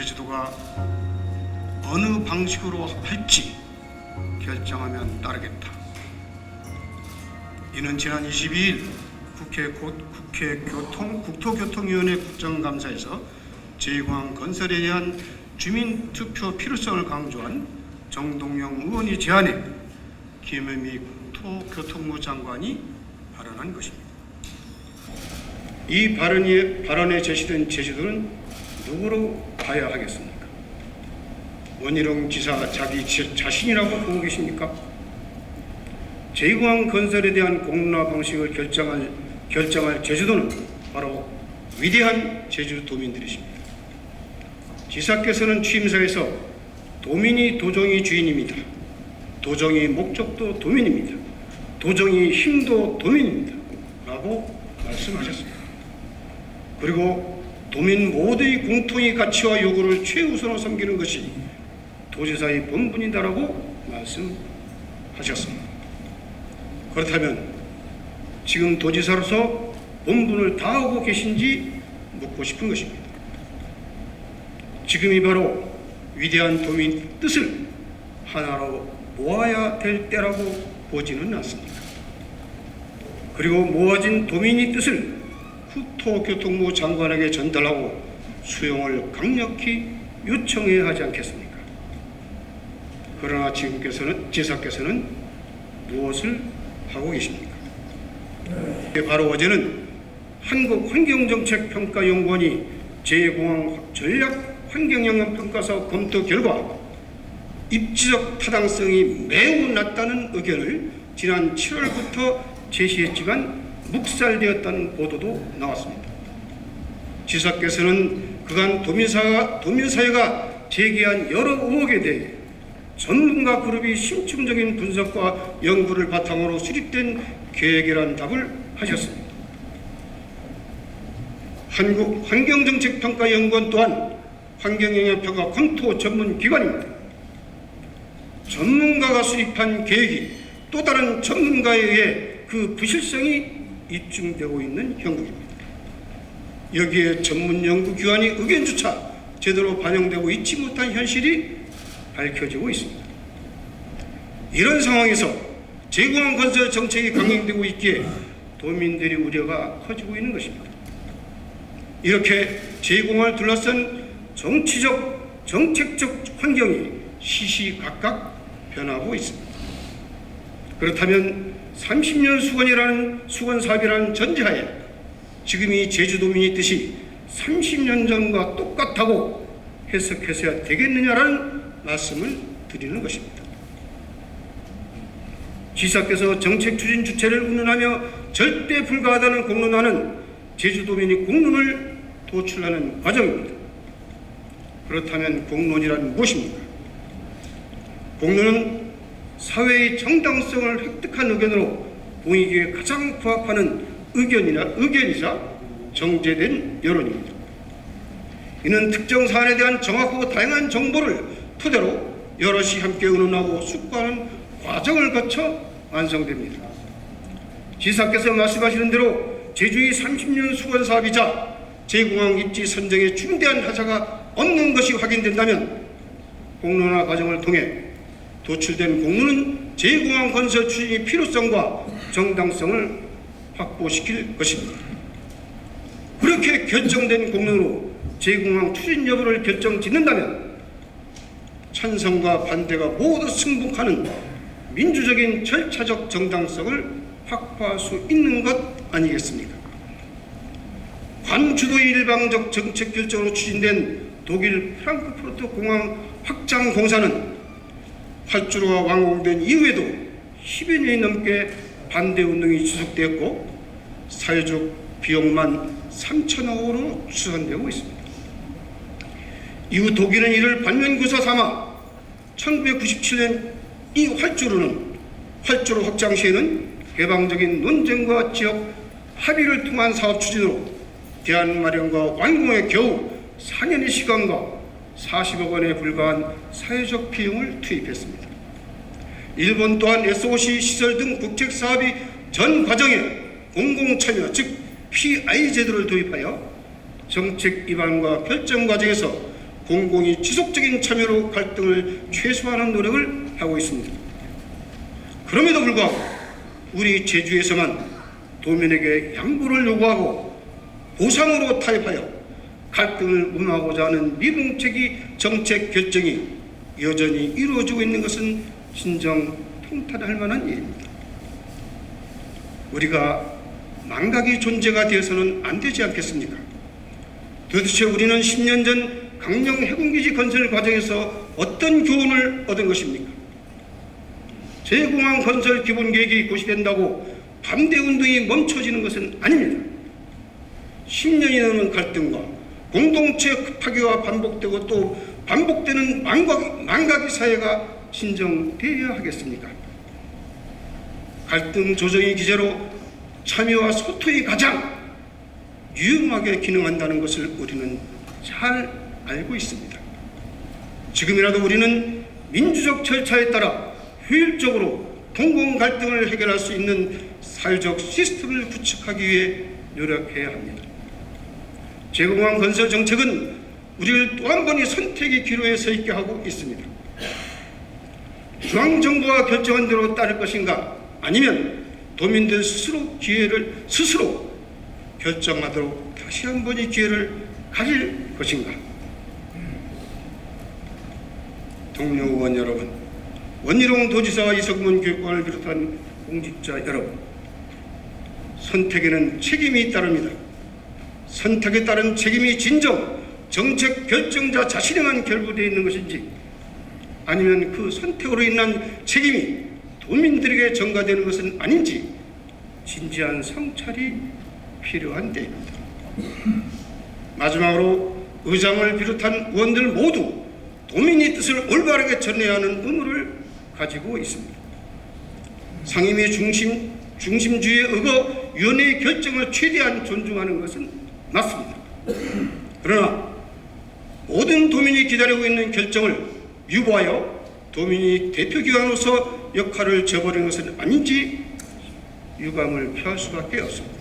제주도가 어느 방식으로 할지 결정하면 따르겠다. 이는 지난 22일 국회, 고- 국회 교통, 국토교통위원회 국정감사에서 제2공항 건설에 대한 주민 투표 필요성을 강조한 정동영 의원이 제안해 김현미 국토교통부 장관이 발언한 것입니다. 이 발언이, 발언에 제시된 제주도는 누구로 가야 하겠습니까? 원희룡 지사 자기 지- 자신이라고 보고 계십니까? 제2공항 건설에 대한 공론화 방식을 결정할, 결정할 제주도는 바로 위대한 제주 도민들이십니다. 지사께서는 취임사에서 도민이 도정이 주인입니다. 도정이 목적도 도민입니다. 도정이 힘도 도민입니다. 라고 말씀하셨습니다. 그리고 도민 모두의 공통의 가치와 요구를 최우선으로 섬기는 것이 도지사의 본분이다라고 말씀하셨습니다. 그렇다면 지금 도지사로서 본분을 다하고 계신지 묻고 싶은 것입니다. 지금이 바로 위대한 도민 뜻을 하나로 모아야 될 때라고 보지는 않습니다. 그리고 모아진 도민의 뜻을 국토교통부 장관에게 전달하고 수용을 강력히 요청해야 하지 않겠습니까? 그러나 지금께서는 지사께서는 무엇을 하고 계십니까? 바로 어제는 한국환경정책평가연구원이 제 공항 전략 환경영향평가서 검토 결과 입지적 타당성이 매우 낮다는 의견을 지난 7월부터 제시했지만 묵살되었다는 보도도 나왔습니다. 지사께서는 그간 도민사가, 도민사회가 제기한 여러 의혹에 대해 전문가 그룹이 심층적인 분석과 연구를 바탕으로 수립된 계획이라는 답을 하셨습니다. 한국 환경정책평가연구원 또한 환경영향평가 검토 전문 기관입니다. 전문가가 수립한 계획이 또 다른 전문가에 의해 그 부실성이 입증되고 있는 형국입니다. 여기에 전문 연구기관의 의견조차 제대로 반영되고 있지 못한 현실이 밝혀지고 있습니다. 이런 상황에서 제공항 건설 정책이 강행되고 있기에 도민들의 우려가 커지고 있는 것입니다. 이렇게 제공을 둘러싼 정치적, 정책적 환경이 시시각각 변하고 있습니다. 그렇다면 30년 수건이라는 수건 사업이라는 전제하에 지금이 제주도민의 뜻이 30년 전과 똑같다고 해석해서야 되겠느냐라는 말씀을 드리는 것입니다. 지사께서 정책 추진 주체를 운운하며 절대 불가하다는 공론화는 제주도민이 공론을 도출하는 과정입니다. 그렇다면 공론이란 무엇입니까? 공론은 사회의 정당성을 획득한 의견으로 보이기에 가장 부합하는 의견이나 의견이자 정제된 여론입니다. 이는 특정 사안에 대한 정확하고 다양한 정보를 토대로 여럿이 함께 의논하고 숙고하는 과정을 거쳐 완성됩니다. 지사께서 말씀하시는 대로 제주의 30년 수건 사업이자 제공항 입지 선정에 중대한 하자가 없는 것이 확인된다면 공론화 과정을 통해 도출된 공론은 제공항 건설 추진의 필요성과 정당성을 확보시킬 것입니다. 그렇게 결정된 공론으로 제공항 추진 여부를 결정 짓는다면 찬성과 반대가 모두 승복하는 민주적인 절차적 정당성을 확보할 수 있는 것 아니겠습니까? 관주도의 일방적 정책 결정으로 추진된 독일 프랑크푸르트 공항 확장 공사는 활주로가 완공된 이후에도 10여 년이 넘게 반대 운동이 지속되었고 사회적 비용만 3천억 으로 추산되고 있습니다. 이후 독일은 이를 반면교사 삼아 1997년 이 활주로는 활주로 확장 시에는 개방적인 논쟁과 지역 합의를 통한 사업 추진으로 대안 마련과 완공에 겨우 4년의 시간과 40억 원에 불과한 사회적 비용을 투입했습니다. 일본 또한 SOC 시설 등 국책 사업이 전 과정에 공공 참여 즉 PI 제도를 도입하여 정책 입안과 결정 과정에서 공공이 지속적인 참여로 갈등을 최소화하는 노력을 하고 있습니다. 그럼에도 불구하고 우리 제주에서만 도민에게 양보를 요구하고 보상으로 타협하여 갈등을 운하고자 하는 미봉책이 정책 결정이 여전히 이루어지고 있는 것은 진정 통탄할 만한 일입니다. 우리가 망각의 존재가 되어서는 안 되지 않겠습니까? 도대체 우리는 10년 전 강령 해군기지 건설 과정에서 어떤 교훈을 얻은 것입니까? 제공항 건설 기본 계획이 고시된다고 반대 운동이 멈춰지는 것은 아닙니다. 10년이 넘는 갈등과 공동체 파괴와 반복되고 또 반복되는 망각, 망각의 사회가 진정되어야 하겠습니까? 갈등 조정의 기제로 참여와 소통이 가장 유용하게 기능한다는 것을 우리는 잘 알고 있습니다. 지금이라도 우리는 민주적 절차에 따라 효율적으로 공공 갈등을 해결할 수 있는 사회적 시스템을 구축하기 위해 노력해야 합니다. 제공항 건설 정책은 우리를 또 한 번의 선택의 기로에 서 있게 하고 있습니다. 중앙정부가 결정한 대로 따를 것인가 아니면 도민들 스스로 기회를 스스로 결정하도록 다시 한 번의 기회를 가질 것인가 동료 의원 여러분 원희룡 도지사와 이석문 교육관을 비롯한 공직자 여러분 선택에는 책임이 따릅니다. 선택에 따른 책임이 진정 정책 결정자 자신에만 결부되어 있는 것인지 아니면 그 선택으로 인한 책임이 도민들에게 전가되는 것은 아닌지 진지한 성찰이 필요한 때입니다. 마지막으로 의장을 비롯한 의원들 모두 도민의 뜻을 올바르게 전해야 하는 의무를 가지고 있습니다. 상임위 중심 중심주의에 의거 위원회의 결정을 최대한 존중하는 것은 맞습니다. 그러나 모든 도민이 기다리고 있는 결정을 유보하여 도민이 대표기관으로서 역할을 저버리는 것은 아닌지 유감을 표할 수밖에 없습니다.